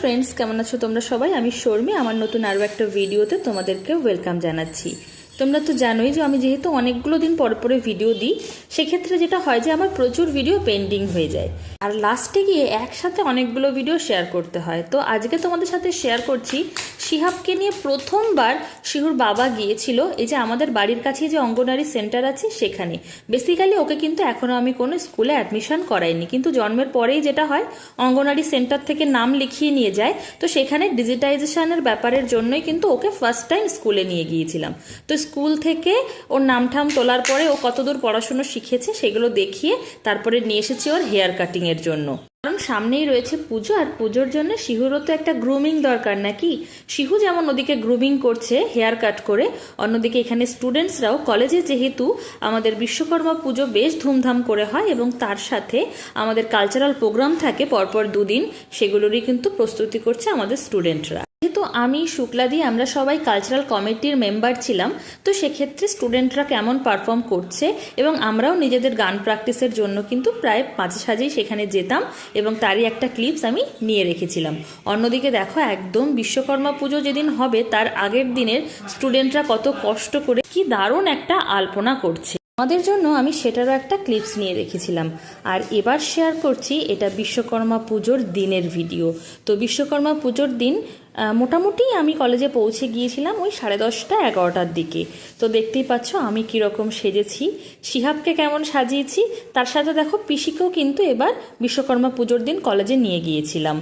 Friends কেমন আছো তোমরা সবাই? আমি শর্মি, আমার নতুন আরও একটা ভিডিওতে তোমাদেরকে ওয়েলকাম জানাচ্ছি। তোমরা তো জানোই যে আমি যেহেতু অনেকগুলো দিন পর পরে ভিডিও দিই, সেক্ষেত্রে যেটা হয় যে আমার প্রচুর ভিডিও পেন্ডিং হয়ে যায়। আর লাস্টে গিয়ে একসাথে অনেকগুলো ভিডিও শেয়ার করতে হয়। তো আজকে তোমাদের সাথে শেয়ার করছি শিহাবকে নিয়ে প্রথমবার শিহুর বাবা গিয়েছিল। এই যে আমাদের বাড়ির কাছে যে অঙ্গনারী সেন্টার আছে সেখানে। বেসিক্যালি ওকে কিন্তু এখনও আমি কোনো স্কুলে অ্যাডমিশন করাইনি। কিন্তু জন্মের পরেই যেটা হয়, অঙ্গনারী সেন্টার থেকে নাম লিখিয়ে নিয়ে যায়। তো সেখানে ডিজিটাইজেশনের ব্যাপারের জন্যই কিন্তু ওকে ফার্স্ট টাইম স্কুলে নিয়ে গিয়েছিলাম। তো স্কুল থেকে ওর নামঠাম তোলার পরে ও কতদূর পড়াশুনো শিখেছে সেগুলো দেখিয়ে তারপরে নিয়ে এসেছি ওর হেয়ার কাটিংয়ের জন্য। কারণ সামনেই রয়েছে পুজো, আর পুজোর জন্য শিহুরও তো একটা গ্রুমিং দরকার নাকি? শিহু যেমন ওদিকে গ্রুমিং করছে হেয়ার কাট করে, অন্যদিকে এখানে স্টুডেন্টসরাও কলেজে যেহেতু আমাদের বিশ্বকর্মা পুজো বেশ ধুমধাম করে হয় এবং তার সাথে আমাদের কালচারাল প্রোগ্রাম থাকে পরপর দুদিন, সেগুলোরই কিন্তু প্রস্তুতি করছে আমাদের স্টুডেন্টরা আমি শুক্লাদি আমরা সবাই কালচারাল কমিটির মেম্বার ছিলাম, তো সেক্ষেত্রে স্টুডেন্টরা কেমন পারফর্ম করছে এবং আমরাও নিজেদের গান প্র্যাকটিসের জন্য কিন্তু প্রায় মাঝে সাঝেই সেখানে যেতাম এবং তারই একটা ক্লিপস আমি নিয়ে রেখেছিলাম। অন্যদিকে দেখো, একদম বিশ্বকর্মা পুজো যেদিন হবে, তার আগের দিনের স্টুডেন্টরা কত কষ্ট করে, কি দারুণ একটা আলপনা করছে। আমাদের জন্য আমি সেটারও একটা ক্লিপস নিয়ে রেখেছিলাম। আর এবার শেয়ার করছি, এটা বিশ্বকর্মা পুজোর দিনের ভিডিও তো বিশ্বকর্মা পুজোর দিন মোটামুটি আমি কলেজে পৌঁছে গিয়েছিলাম ওই সাড়ে দশটা, এগারোটার দিকে। তো দেখতেই পাচ্ছ, আমি কীরকম সেজেছি। শিহাবকে কেমন সাজিয়েছি, তার সাথে দেখো পিসিকেও কিন্তু এবার বিশ্বকর্মা পুজোর দিন কলেজে নিয়ে গিয়েছিলাম।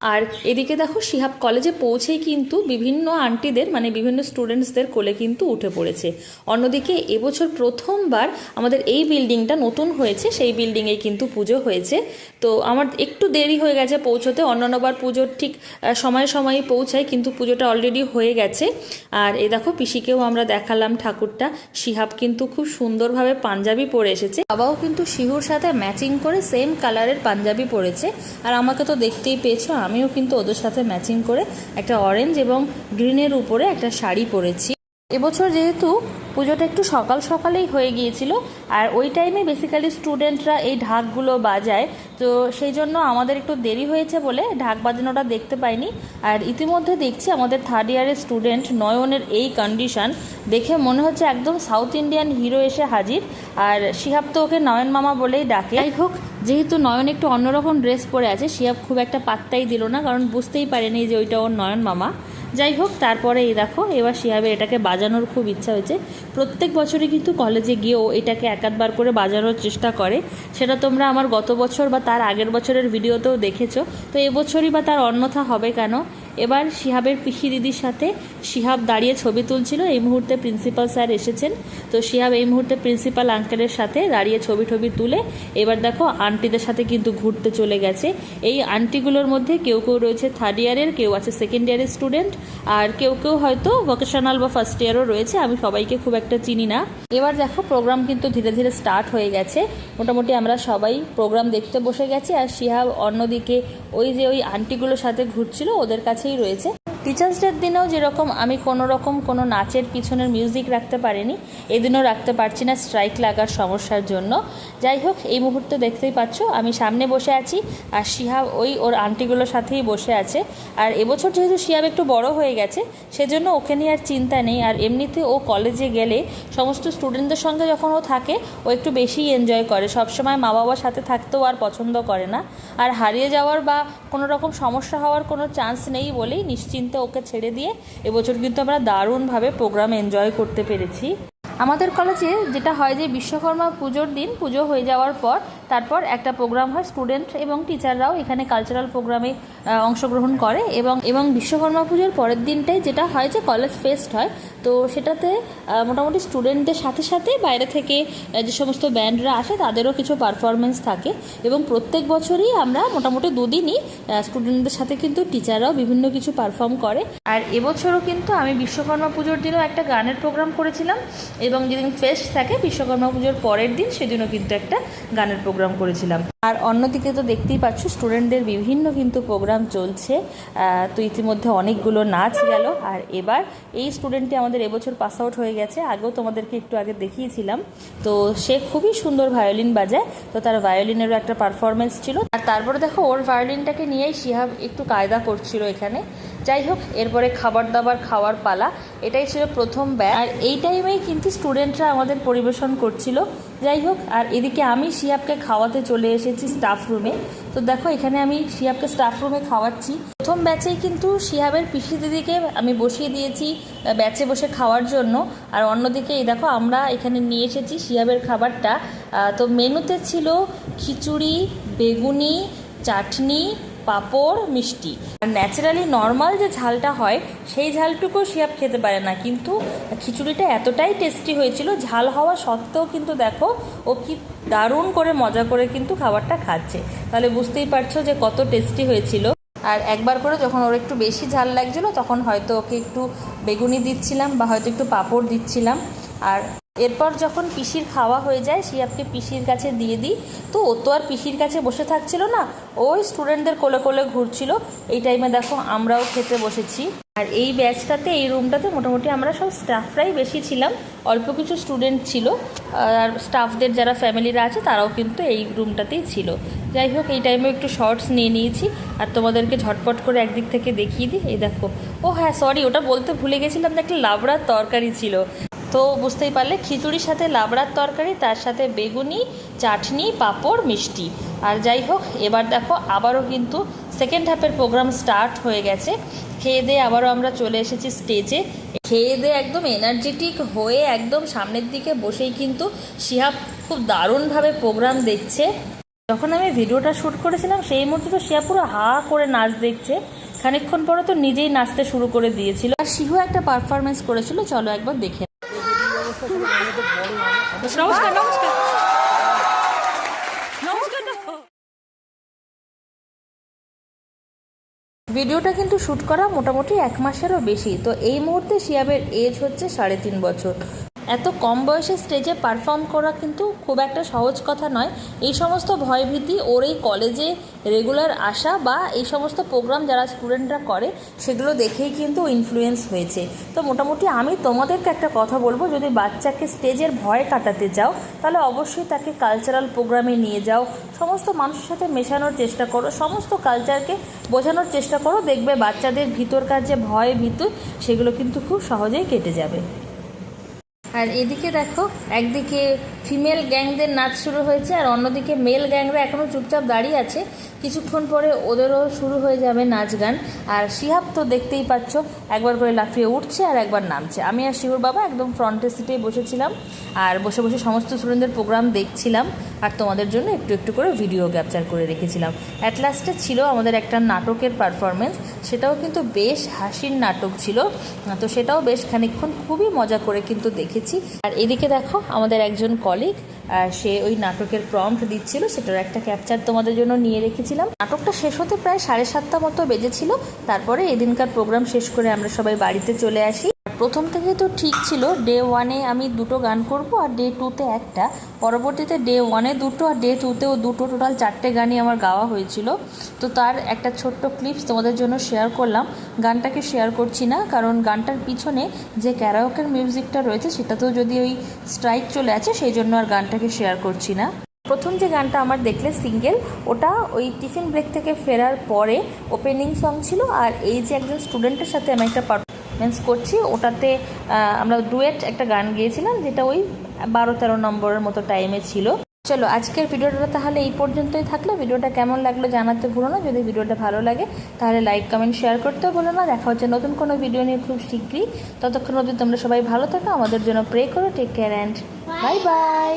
আর এদিকে দেখো, শিহাব কলেজে পৌঁছেই কিন্তু বিভিন্ন আন্টিদের মানে বিভিন্ন স্টুডেন্টসদের কোলে কিন্তু উঠে পড়েছে। অন্যদিকে এবছর প্রথমবার আমাদের এই বিল্ডিংটা নতুন হয়েছে, সেই বিল্ডিংয়ে কিন্তু পুজো হয়েছে। তো আমার একটু দেরি হয়ে গেছে পৌঁছতে, অন্যান্যবার পুজোর ঠিক সময়ে সময়ে পৌঁছায়, কিন্তু পুজোটা অলরেডি হয়ে গেছে। আর এ দেখো, পিসিকেও আমরা দেখালাম ঠাকুরটা। শিহাব কিন্তু খুব সুন্দরভাবে পাঞ্জাবি পরে এসেছে। বাবাও কিন্তু শিহুর সাথে ম্যাচিং করে সেম কালারের পাঞ্জাবি পরেছে। আর আমাকে তো দেখতেই পেয়েছ আমিও কিন্তু ওদের সাথে ম্যাচিং করে একটা অরেঞ্জ এবং গ্রিনের উপরে একটা শাড়ি পরেছি। এবছর যেহেতু পুজোটা একটু সকাল সকালেই হয়ে গিয়েছিল, আর ওই টাইমে বেসিক্যালি স্টুডেন্টরা এই ঢাকগুলো বাজায়, তো সেই জন্য আমাদের একটু দেরি হয়েছে বলে ঢাক বাজানোটা দেখতে পাইনি। আর ইতিমধ্যে দেখছি আমাদের থার্ড ইয়ারের স্টুডেন্ট নয়নের এই কন্ডিশন দেখে মনে হচ্ছে একদম সাউথ ইন্ডিয়ান হিরো এসে হাজির, আর শিহাব তো ওকে নয়ন মামা বলেই ডাকে। যাই হোক যেহেতু নয়ন একটু অন্যরকম ড্রেস পরে আছে শিহাব খুব একটা পাত্তাই দিল না, কারণ বুঝতেই পারেনি যে ওইটা ওর নয়ন মামা। যাই হোক, তারপরে এই দেখো, এবার শিহাবের এটাকে বাজানোর খুব ইচ্ছা হয়েছে। প্রত্যেক বছরই কিন্তু কলেজে গিয়েও এটাকে একাধবার করে বাজানোর চেষ্টা করে। সেটা তোমরা আমার গত বছর বা তার আগের বছরের ভিডিওতেও দেখেছ। তো এবছরই বা তার অন্যথা হবে কেন? এবার শিহাবের পিসি দিদির সাথে শিহাব দাঁড়িয়ে ছবি তুলছিল। এই মুহূর্তে প্রিন্সিপাল স্যার এসেছেন। তো শিহাব এই মুহূর্তে প্রিন্সিপাল আঙ্কেলের সাথে দাঁড়িয়ে ছবি টবি তুলে এবার দেখো আন্টিদের সাথে কিন্তু ঘুরতে চলে গেছে। এই আন্টিগুলোর মধ্যে কেউ কেউ রয়েছে থার্ড ইয়ারের কেউ আছে সেকেন্ড ইয়ারের স্টুডেন্ট আর কেউ কেউ হয়তো ভোকেশনাল বা ফার্স্ট ইয়ারও রয়েছে। আমি সবাইকে খুব একটা চিনি না। এবার দেখো প্রোগ্রাম কিন্তু ধীরে ধীরে স্টার্ট হয়ে গেছে। মোটামুটি আমরা সবাই প্রোগ্রাম দেখতে বসে গেছি। আর শিহাব অন্যদিকে ওই যে ওই আন্টিগুলোর সাথে ঘুরছিল, ওদের কাছেই রয়েছে। টিচার্স ডের দিনেও যেরকম আমি কোনো রকম কোনো নাচের পিছনের মিউজিক রাখতে পারিনি, এদিনও রাখতে পারছি না স্ট্রাইক লাগার সমস্যার জন্য। যাই হোক, এই মুহূর্তে দেখতেই পাচ্ছ, আমি সামনে বসে আছি আর শিহাব ওই ওর আন্টিগুলোর সাথেই বসে আছে। আর এবছর যেহেতু শিহাব একটু বড় হয়ে গেছে, সেজন্য ওকে নিয়ে আর চিন্তা নেই। আর এমনিতে ও কলেজে গেলে সমস্ত স্টুডেন্টদের সঙ্গে যখন ও থাকে, ও একটু বেশি এনজয় করে। সবসময় মা বাবার সাথে থাকতেও আর পছন্দ করে না। আর হারিয়ে যাওয়ার বা কোনো রকম সমস্যা হওয়ার কোনো চান্স নেই বলেই নিশ্চিন্তে ওকে ছেড়ে দিয়ে এবছর কিন্তু আমরা দারুণভাবে প্রোগ্রাম এনজয় করতে পেরেছি। আমাদের কলেজে যেটা হয় যে বিশ্বকর্মা পুজোর দিন পুজো হয়ে যাওয়ার পর তারপর একটা প্রোগ্রাম হয় স্টুডেন্ট এবং টিচাররাও এখানে কালচারাল প্রোগ্রামে অংশগ্রহণ করে এবং এবং বিশ্বকর্মা পুজোর পরের দিনটাই যেটা হয় যে কলেজ ফেস্ট হয়। তো সেটাতে মোটামুটি স্টুডেন্টদের সাথে সাথে বাইরে থেকে যে সমস্ত ব্যান্ডরা আসে তাদেরও কিছু পারফরমেন্স থাকে এবং প্রত্যেক বছরই আমরা মোটামুটি দুদিনই স্টুডেন্টদের সাথে কিন্তু টিচাররাও বিভিন্ন কিছু পারফর্ম করে। আর এবছরও কিন্তু আমি বিশ্বকর্মা পুজোর দিনও একটা গানের প্রোগ্রাম করেছিলাম। এবং যেদিন ফেস্ট থাকে বিশ্বকর্মা পুজোর পরের দিন সেদিনও কিন্তু একটা গানের প্রোগ্রাম করেছিলাম। আর অন্যদিকে তো দেখতেই পাচ্ছ স্টুডেন্টদের বিভিন্ন কিন্তু প্রোগ্রাম চলছে। তো ইতিমধ্যে অনেকগুলো নাচ গেল। আর এবার এই স্টুডেন্টটি আমাদের এবছর পাস আউট হয়ে গেছে। আগেও তোমাদেরকে একটু আগে দেখিয়েছিলাম। তো সে খুবই সুন্দর ভায়োলিন বাজায়। তো তার ভায়োলিনেরও একটা পারফরমেন্স ছিল। আর তারপরে দেখো, ওর ভায়োলিনটাকে নিয়েই শিহাব একটু কায়দা করছিল এখানে। যাই হোক, এরপরে খাবার দাবার খাওয়ার পালা। এটাই ছিল প্রথম ব্যাচ। আর এই টাইমেই কিন্তু স্টুডেন্টরা আমাদের পরিবেশন করছিল। যাই হোক, আর এদিকে আমি শিয়াবকে খাওয়াতে চলে এসেছি স্টাফ রুমে তো দেখো, এখানে আমি শিয়াবকে স্টাফ রুমে খাওয়াচ্ছি। প্রথম ব্যাচেই কিন্তু শিহাবের পিসি দিদিকে আমি বসিয়ে দিয়েছি ব্যাচে বসে খাওয়ার জন্য। আর অন্যদিকে এই দেখো, আমরা এখানে নিয়ে এসেছি শিয়াবের খাবারটা। তো মেনুতে ছিল খিচুড়ি, বেগুনি, চাটনি পাঁপড়, মিষ্টি। আর ন্যাচারালি নর্মাল যে ঝালটা হয়, সেই ঝালটুকু শিয়াব খেতে পারে না। কিন্তু খিচুড়িটা এতটাই টেস্টি হয়েছিল, ঝাল হওয়া সত্ত্বেও কিন্তু দেখো, ও কি দারুণ করে মজা করে কিন্তু খাবারটা খাচ্ছে। তাহলে বুঝতেই পারছ যে কত টেস্টি হয়েছিল। আর একবার করে যখন ওর একটু বেশি ঝাল লাগছিল, তখন হয়তো ওকে একটু বেগুনি দিচ্ছিলাম বা হয়তো একটু পাঁপড় দিচ্ছিলাম। আর এরপর যখন পিসির খাওয়া হয়ে যায় শিয়াবকে পিসির কাছে দিয়ে দিই। তো ও তো আর পিসির কাছে বসে থাকছিল না, ওই স্টুডেন্টদের কোলে কোলে ঘুরছিল। এই টাইমে দেখো আমরাও খেতে বসেছি। আর এই ব্যাচটাতে এই রুমটাতে মোটামুটি আমরা সব স্টাফরাই বেশি ছিলাম। অল্প কিছু স্টুডেন্ট ছিল। আর স্টাফদের যারা ফ্যামিলিরা আছে, তারাও কিন্তু এই রুমটাতেই ছিল। যাই হোক, এই টাইমে একটু শর্টস নিয়ে নিয়েছি। আর তোমাদেরকে ঝটপট করে একদিক থেকে দেখিয়ে দিই। এই দেখো। ও হ্যাঁ সরি ওটা বলতে ভুলে গেছিলাম যে একটা লাবড়ার তরকারি ছিল। তো বুঝতেই পারলে, খিচুড়ির সাথে লাবড়ার তরকারি, তার সাথে বেগুনি, চাটনি, পাঁপড়, মিষ্টি। আর যাই হোক, এবার দেখো, আবারও কিন্তু সেকেন্ড হাফের প্রোগ্রাম স্টার্ট হয়ে গেছে। খেয়ে দিয়ে আবারও আমরা চলে এসেছি স্টেজে খেয়ে দিয়ে একদম এনার্জেটিক হয়ে একদম সামনের দিকে বসেই কিন্তু শিহাব খুব দারুণভাবে প্রোগ্রাম দেখছে। যখন আমি ভিডিওটা শ্যুট করেছিলাম, সেই মুহূর্তে তো শিয়া পুরো হা করে নাচ দেখছে। খানিকক্ষণ পরে তো নিজেই নাচতে শুরু করে দিয়েছিল। আর শিহু একটা পারফরমেন্স করেছিল, চলো একবার দেখে ভিডিওটা কিন্তু শ্যুট করা মোটামুটি এক মাসেরও বেশি। তো এই মুহূর্তে শিয়াবের এজ হচ্ছে সাড়ে তিন বছর। এত কম বয়সে স্টেজে পারফর্ম করা কিন্তু খুব একটা সহজ কথা নয়। এই সমস্ত ভয়ভীতি ওর এই কলেজে রেগুলার আসা বা এই সমস্ত প্রোগ্রাম যারা স্টুডেন্টরা করে, সেগুলো দেখেই কিন্তু ইনফ্লুয়েন্স হয়েছে। তো মোটামুটি আমি তোমাদেরকে একটা কথা বলব, যদি বাচ্চাকে স্টেজের ভয় কাটাতে চাও, তাহলে অবশ্যই তাকে কালচারাল প্রোগ্রামে নিয়ে যাও। সমস্ত মানুষের সাথে মেশানোর চেষ্টা করো, সমস্ত কালচারকে বোঝানোর চেষ্টা করো। দেখবে বাচ্চাদের ভিতরকার যে ভয় ভীতু, সেগুলো কিন্তু খুব সহজেই কেটে যাবে। আর এদিকে দেখো একদিকে ফিমেল গ্যাংদের নাচ শুরু হয়েছে আর অন্যদিকে মেল গ্যাংরা এখনও চুপচাপ দাঁড়িয়ে আছে। কিছুক্ষণ পরে ওদেরও শুরু হয়ে যাবে নাচ গান। আর শিহাব তো দেখতেই পাচ্ছ, একবার করে লাফিয়ে উঠছে আর একবার নামছে। আমি আর শিহুর বাবা একদম ফ্রন্টের সিটেই বসেছিলাম আর বসে বসে সমস্ত স্টুডেন্টদের প্রোগ্রাম দেখছিলাম আর তোমাদের জন্য একটু একটু করে ভিডিও ক্যাপচার করে রেখেছিলাম। অ্যাট লাস্টে ছিল আমাদের একটা নাটকের পারফরমেন্স সেটাও কিন্তু বেশ হাসির নাটক ছিল। তো সেটাও বেশ খানিকক্ষণ খুবই মজা করে কিন্তু দেখেছি। আর এদিকে দেখো, আমাদের একজন কলিগ সে ওই নাটকের প্রম্পট দিচ্ছিল, সেটার একটা ক্যাপচার তোমাদের জন্য নিয়ে রেখেছিলাম। নাটকটা শেষ হতে প্রায় সাড়ে সাতটা মতো বেজেছিল, তারপরে এদিনকার প্রোগ্রাম শেষ করে আমরা সবাই বাড়িতে চলে আসি। প্রথম থেকে তো ঠিক ছিল ডে ওয়ানে আমি দুটো গান করব আর ডে টুতে একটা। পরবর্তীতে ডে ওয়ানে দুটো আর ডে টুতেও দুটো টোটাল চারটে গানই আমার গাওয়া হয়েছিল। তো তার একটা ছোট্ট ক্লিপস তোমাদের জন্য শেয়ার করলাম। গানটাকে শেয়ার করছি না, কারণ গানটার পিছনে যে ক্যারাওকের মিউজিকটা রয়েছে, সেটাতেও যদি ওই স্ট্রাইক চলে আছে, সেই জন্য আর গানটাকে শেয়ার করছি না। প্রথম যে গানটা আমার দেখলে সিঙ্গেল ওটা ওই টিফিন ব্রেক থেকে ফেরার পরে ওপেনিং সং ছিল আর এই যে একজন স্টুডেন্টের সাথে আমি একটা পারফরমেন্স করছি। ওটাতে আমরা ডুয়েট একটা গান গিয়েছিলাম, যেটা ওই বারো তেরো নম্বরের মতো টাইমে ছিল। চলো, আজকের ভিডিওটা তাহলে এই পর্যন্তই থাকল। ভিডিওটা কেমন লাগল জানাতে ভুলো না। যদি ভিডিওটা ভালো লাগে, তাহলে লাইক কমেন্ট শেয়ার করতেও ভুলো না। দেখা হচ্ছে নতুন কোনো ভিডিও নিয়ে খুব শীঘ্রই। ততক্ষণ অবধি তোমরা সবাই ভালো থাকো। আমাদের জন্য প্রে করো take care and bye bye